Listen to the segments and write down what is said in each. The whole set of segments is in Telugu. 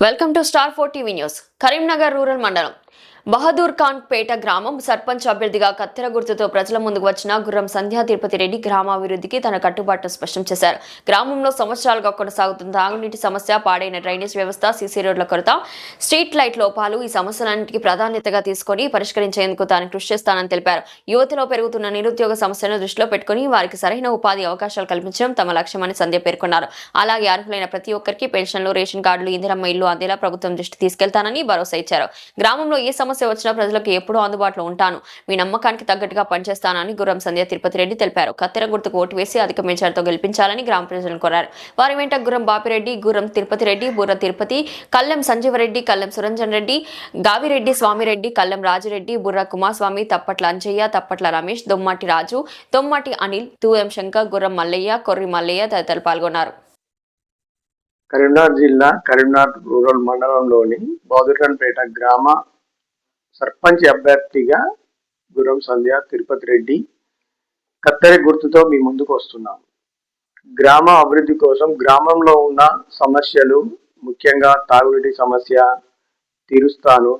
Welcome to star four TV news. Karimnagar rural మండలం బహదూర్ ఖాన్ పేట గ్రామం సర్పంచ్ అభ్యర్థిగా కత్తెర గుర్తుతో ప్రజల ముందుకు వచ్చిన గుర్రం సంధ్యా తిరుపతి రెడ్డి గ్రామాభివృద్ధికి తన కట్టుబాటును స్పష్టం చేశారు. గ్రామంలో సంవత్సరాలుగా కొనసాగుతున్న తాగునీటి సమస్య పాడైన డ్రైనేజ్ వ్యవస్థ సీసీ రోడ్ల కొరత స్ట్రీట్ లైట్ లోపాలు ఈ సమస్యలన్నింటికి ప్రాధాన్యతగా తీసుకొని పరిష్కరించేందుకు తాను కృషి చేస్తానని తెలిపారు. యువతలో పెరుగుతున్న నిరుద్యోగ సమస్యను దృష్టిలో పెట్టుకుని వారికి సరైన ఉపాధి అవకాశాలు కల్పించడం తమ లక్ష్యమని సంధ్య పేర్కొన్నారు. అలాగే అర్హులైన ప్రతి ఒక్కరికి పెన్షన్లు రేషన్ కార్డులు ఇందిరమ్మ ఇల్లు అందేలా ప్రభుత్వం దృష్టి తీసుకెళ్తానని భరోసా ఇచ్చారు. గ్రామంలో ఏ సమస్య వచ్చినా ప్రజలకు ఎప్పుడూ అందుబాటులో ఉంటాను. మీ నమ్మకానికి తగ్గట్టుగా పనిచేస్తానని గుర్రం సంధ్య తిరుపతి రెడ్డి తెలిపారు. కత్తెర గుర్తుకు ఓటు వేసి అధిక మెజార్తో గెలిపించాలని గ్రామ ప్రజలను కోరారు. వారి వెంట గుర్రం బాపిరెడ్డి గుర్రం తిరుపతి రెడ్డి బుర్ర తిరుపతి కల్లెం సంజీవరెడ్డి కల్లెం సురంజన్ రెడ్డి గావిరెడ్డి స్వామిరెడ్డి కల్లెం రాజిరెడ్డి బుర్ర కుమారస్వామి తప్పట్ల అంజయ్య తప్పట్ల రమేష్ దొమ్మాటి రాజు దొమ్మాటి అనిల్ తూయం శంకర్ గుర్రం మల్లయ్య కొర్రి మల్లయ్య తదితరులు పాల్గొన్నారు. కరీంనగర్ జిల్లా కరీంనగర్ రూరల్ మండలంలోని బౌద్ధఖాన్పేట గ్రామ సర్పంచ్ అభ్యర్థిగా గురం సంధ్య తిరుపతి రెడ్డి కత్తెర గుర్తుతో మీ ముందుకు వస్తున్నాం. గ్రామ అభివృద్ధి కోసం గ్రామంలో ఉన్న సమస్యలు ముఖ్యంగా తాగునీటి సమస్య తీరుస్తాను.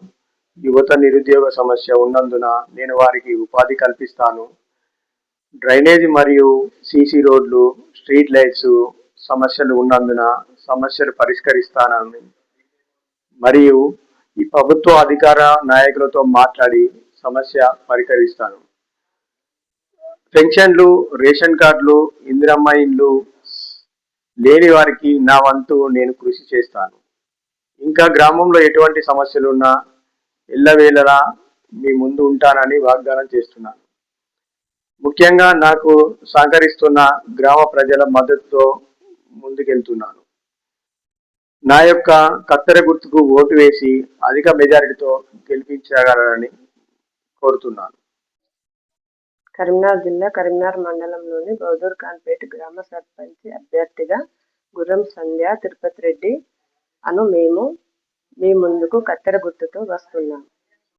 యువత నిరుద్యోగ సమస్య ఉన్నందున నేను వారికి ఉపాధి కల్పిస్తాను. డ్రైనేజీ మరియు సీసీ రోడ్లు స్ట్రీట్ లైట్స్ సమస్యలు ఉన్నందున సమస్యలు పరిష్కరిస్తానని మరియు ఈ ప్రభుత్వ అధికార నాయకులతో మాట్లాడి సమస్య పరిష్కరిస్తాను పెన్షన్లు రేషన్ కార్డులు ఇందిరమ్మ ఇండ్లు లేని వారికి నా వంతు నేను కృషి చేస్తాను. ఇంకా గ్రామంలో ఎటువంటి సమస్యలు ఉన్నా ఎల్లవేళలా మీ ముందు ఉంటానని వాగ్దానం చేస్తున్నాను. ముఖ్యంగా నాకు సహకరిస్తున్న గ్రామ ప్రజల మద్దతుతో ముందుకెళ్తున్నాను. నా యొక్క కత్తెర గుర్తుకు ఓటు వేసి అధిక మెజారిటీతో గెలిపించగలరని కోరుతున్నాను. కరీంనగర్ జిల్లా కరీంనగర్ మండలంలోని బౌదూర్ ఖాన్పేట గ్రామ సర్పంచ్ అభ్యర్థిగా గుర్రం సంధ్య తిరుపతి రెడ్డి అను మేము మీ ముందుకు కత్తెర గుర్తుతో వస్తున్నాం.